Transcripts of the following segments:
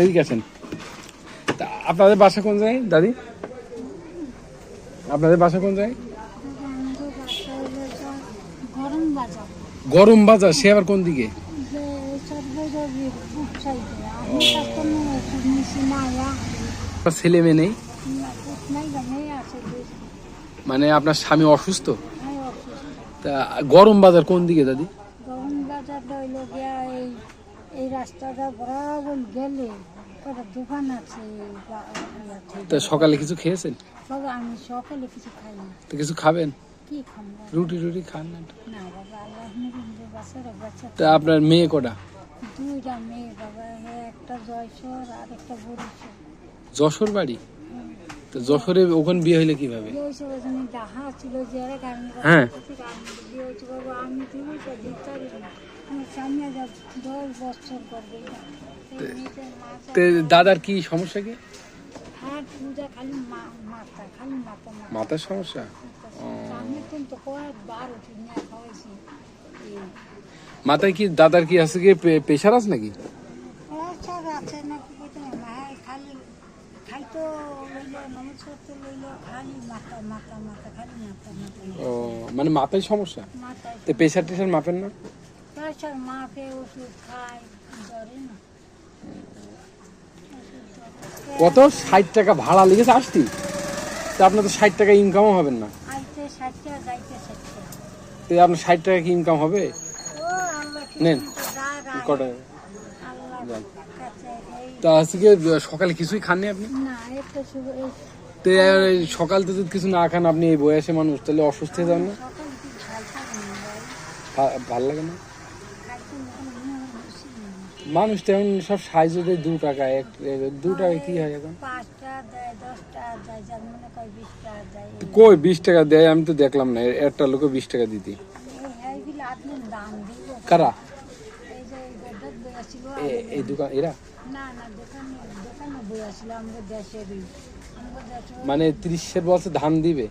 এদিকে আছেন তা আপনাদের বাসা কোন জায়গায় দাদি? আপনাদের বাসা কোন জায়গায়? গরম বাজার। সে আবার কোন দিকে? ছেলে মেয়ে নেই? মানে আপনার স্বামী অসুস্থ? তা গরম বাজার কোন দিকে দাদি? গরম বাজার এই রাস্তাটা বরাবর গেলে কটা দোকান আছে বা- ইয়াতে। তা সকালে কিছু খেয়েছেন? আমি সকালে কিছু খাই না তো কিছু খাবেন? কি খাব? রুটি রুটি খান না না বাবা আল্লাহ বাচ্চারা বাচ্চা তা আপনার মেয়ে কটা? দুইটা মেয়ে বাবা একটা জয়সর আর একটা বরিশর যশোর বাড়ি? তো যশোরে ওখানে বিয়ে হইলে কীভাবে? হ্যাঁ। দাদার কি সমস্যা কি? মাথা মাথার সমস্যা? মাথায় কি দাদার কি আছে কি প্রেশার আছে নাকি প্রেসার আছে নাকি কইতে না মায়ের খালি খাইতো লইল নমস্কার তো লইল খালি মাথা মাথা মাথা খালি মাথা মাথা ও মানে মাথায় সমস্যা? মাথায় তো প্রেশার টেশার মাপেন না? প্রেসার মাপে ওষুধ খায় জ্বরে না। কত? ষাট টাকা ভাড়া লেগেছে আসতি? তো আপনার তো ষাট টাকা ইনকামও হবেন না। আইতে যাইতে তো আপনার ষাট টাকা কি ইনকাম হবে? নেন। কটা আল্লাহ যান। কাছে এই তা আজকে সকালে কিছুই খাননি আপনি? না একটু তো সকাল যদি কিছু না খান আপনি এই বয়সে মানুষ তাহলে অসুস্থ হয়ে যান না? ভালো লাগে না? মনে হয়। মানুষ তো এখন সব সাহায্য দেয় দু টাকা এক দু টাকা কি হয় এখন? মনে কই বিশ টাকা দেয়? আমি তো দেখলাম না একটা লোকে বিশ টাকা দিতি। দিব। কারা এই যে এই গদ্দার বই আসছিল এ- এই দোকান এরা মানে ত্রিশের বছর ধান দিবে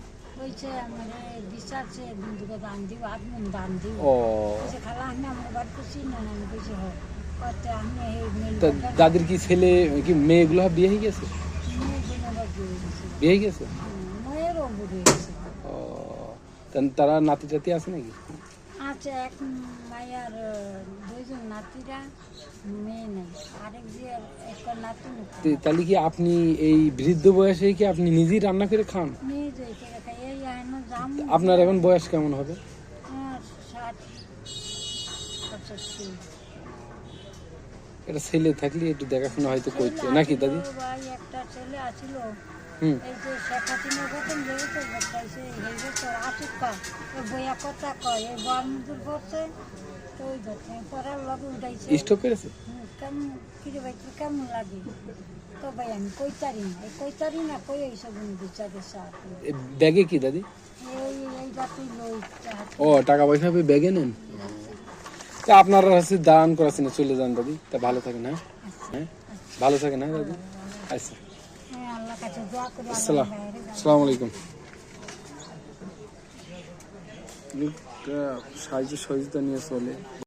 ও দাদির কি ছেলে কি মেয়েগুলো বিয়ে হয়ে গেছে বিয়ে হয়ে গেছে ও তারা নাতি টাতি আছে নাকি আচ্ছা এক মায়ের দুইজন নাতিরা মেয়ে নেই। আরেক যে একটা নাতি তাহলে কি আপনি এই বৃদ্ধ বয়সে কি আপনি নিজেই রান্না করে খান? যে করে খাই। এই আপনার এখন বয়স কেমন হবে? এটা ছেলে থাকলে একটু দেখাশোনা হয়তো করতে নাকি দাদি? একটা ছেলে আছিল এই যে শেখ হাসিনার বেতন যেহেতু বসাইছে এই বছর আসুক কা ওই বইয়া কথা কয় এই বল মজুর তো ওই ধরছে পড়ার লগে উঠাইছে। স্টক করেছে? কেমন কিরে ভাই তোর কেমন লাগে? তো ভাই আমি কইতারি না এই কইতারি না কই ব্যাগে কি দাদি? এই লই ও টাকা পয়সা আপনি ব্যাগে নেন? তা আপনারা হচ্ছে দান করাছেন চলে যান দাদি তা ভালো থাকেন হ্যাঁ? হ্যাঁ? ভালো থাকেন হ্যাঁ দাদি? আচ্ছা হ্যাঁ আল্লাহ কাছে দোয়া করি আসসালাম। আলাইকুম। সাহায্য সহযোগিতা নিয়ে চলে।